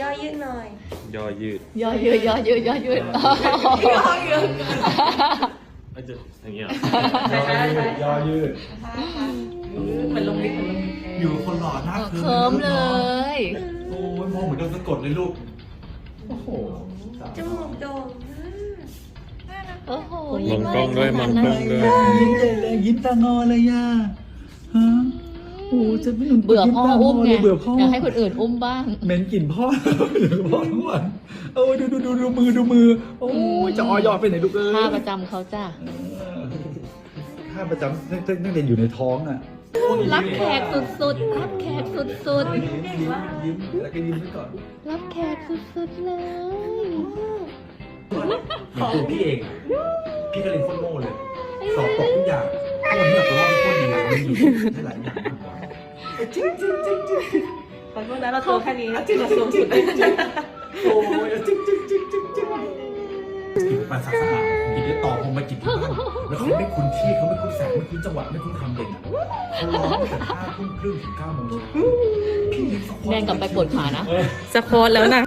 ย่อยืดหน่อย ย่อยืดย่อยืดย่อยืดย่อยืดอาจจะอย่างเงี้ยยอยืดมันลงลิฟต์อยู่คนหล่อหน้าเคิมเลย โอ้ยมองเหมือนโดนสะกดเลยลูก โอ้โหจมูกโด่งโอ้โหมองกล้องด้วยมองกล้องด้วยยิ้มใหญ่เลยยิ้มตางอเลยย่าฮะ โอ้จะไม่หนุนเบื่อพ่ออุ้มไงเบื่อพ่ออยากให้คนอื่นอุ้มบ้างเหม็นกลิ่นพ่อเดี๋ยวพ่อทั้งวันโอ้ยดูดูดูดูมือดูมือ โอ้ยจะออยอไปไหนลูกเอ้ยท่าประจำเขาจ้ะท่าประจำตั้งตั้งแต่อยู่ในท้องอะรับแขกสุดๆ รับแขกสุดยิ้มยิ้มแล้วก็ยิ้มไว้ก่อนๆรับแขกสุดๆเลยเหมือนตัวพี่เองอะพี่ก็เรียนโคตรโง่เลย สอบตกทุกอย่างโคตรเนี่ยตัวว่าเป็นโคตรดีเลยมันอยู่ได้หลายอย่างมาก จริงจริงจริงจริงขอโทษนะเราตัวแค่นี้เราสูงสุดโอ้ยจริงจริงจริงจริงจริงกินปลาสักสะอาดกินได้ต่อผมมากินที่บ้านแล้วเขาไม่คุ้นที่เขาไม่คุ้นแสงไม่คุ้นจังหวะไม่คุ้นคำเด่นอะเขาร้องตั้งแต่ห้าทุ่มครึ่งถึงเก้าโมงเช้าพี่ยังสะโพแดงกลับไปปวดขานะสะโพดแล้วนะ